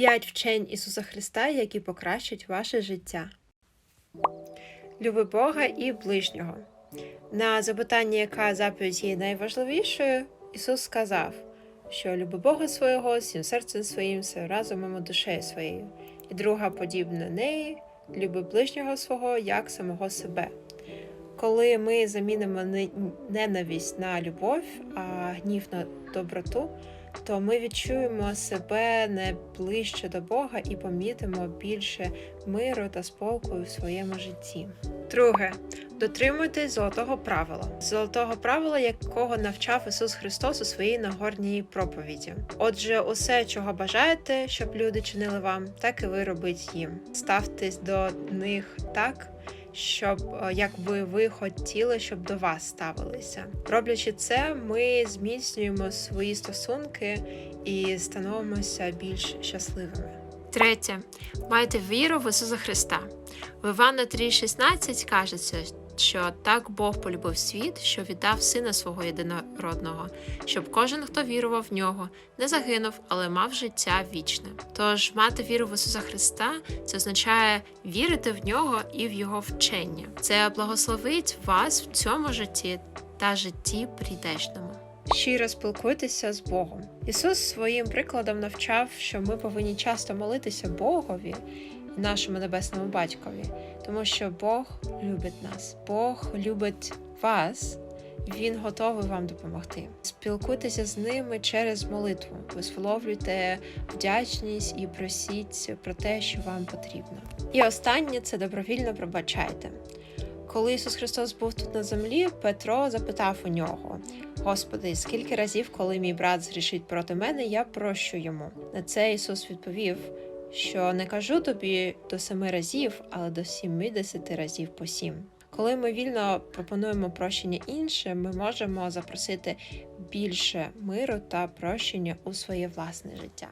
П'ять вчень Ісуса Христа, які покращать ваше життя. Люби Бога і ближнього. На запитання, яка заповідь є найважливішою, Ісус сказав, що люби Бога свого всім серцем своїм, всім разумом і душею своєю. І друга подібна неї люби ближнього свого як самого себе. Коли ми замінимо ненависть на любов, а гнів на доброту, то ми відчуємо себе не ближче до Бога і помітимо більше миру та спокою в своєму житті. Друге, дотримуйтесь золотого правила, золотого правила, якого навчав Ісус Христос у своїй нагорній проповіді. Отже, усе, чого бажаєте, щоб люди чинили вам, так і ви робіть їм. Ставтесь до них так. Щоб е, якби ви хотіли, щоб до вас ставилися. Роблячи це, ми зміцнюємо свої стосунки і становимося більш щасливими. Третє. Майте віру в Ісуса Христа. В Івана 3,16 кажеться, що так Бог полюбив світ, що віддав сина свого єдинородного, щоб кожен, хто вірував в нього, не загинув, але мав життя вічне. Тож мати віру в Ісуса Христа це означає вірити в нього і в Його вчення. Це благословить вас в цьому житті та житті прийдешньому. Щиро спілкуйтеся з Богом. Ісус своїм прикладом навчав, що ми повинні часто молитися Богові і нашому небесному батькові, тому що Бог любить нас, Бог любить вас. Він готовий вам допомогти. Спілкуйтеся з ними через молитву, висловлюйте вдячність і просіть про те, що вам потрібно. І останнє це добровільно пробачайте. Коли Ісус Христос був тут на землі, Петро запитав у нього: Господи, скільки разів, коли мій брат зрішить проти мене, я прощу йому. На це Ісус відповів, що не кажу тобі до семи разів, але до сімидесяти разів по сім. Коли ми вільно пропонуємо прощення іншим, ми можемо запросити більше миру та прощення у своє власне життя.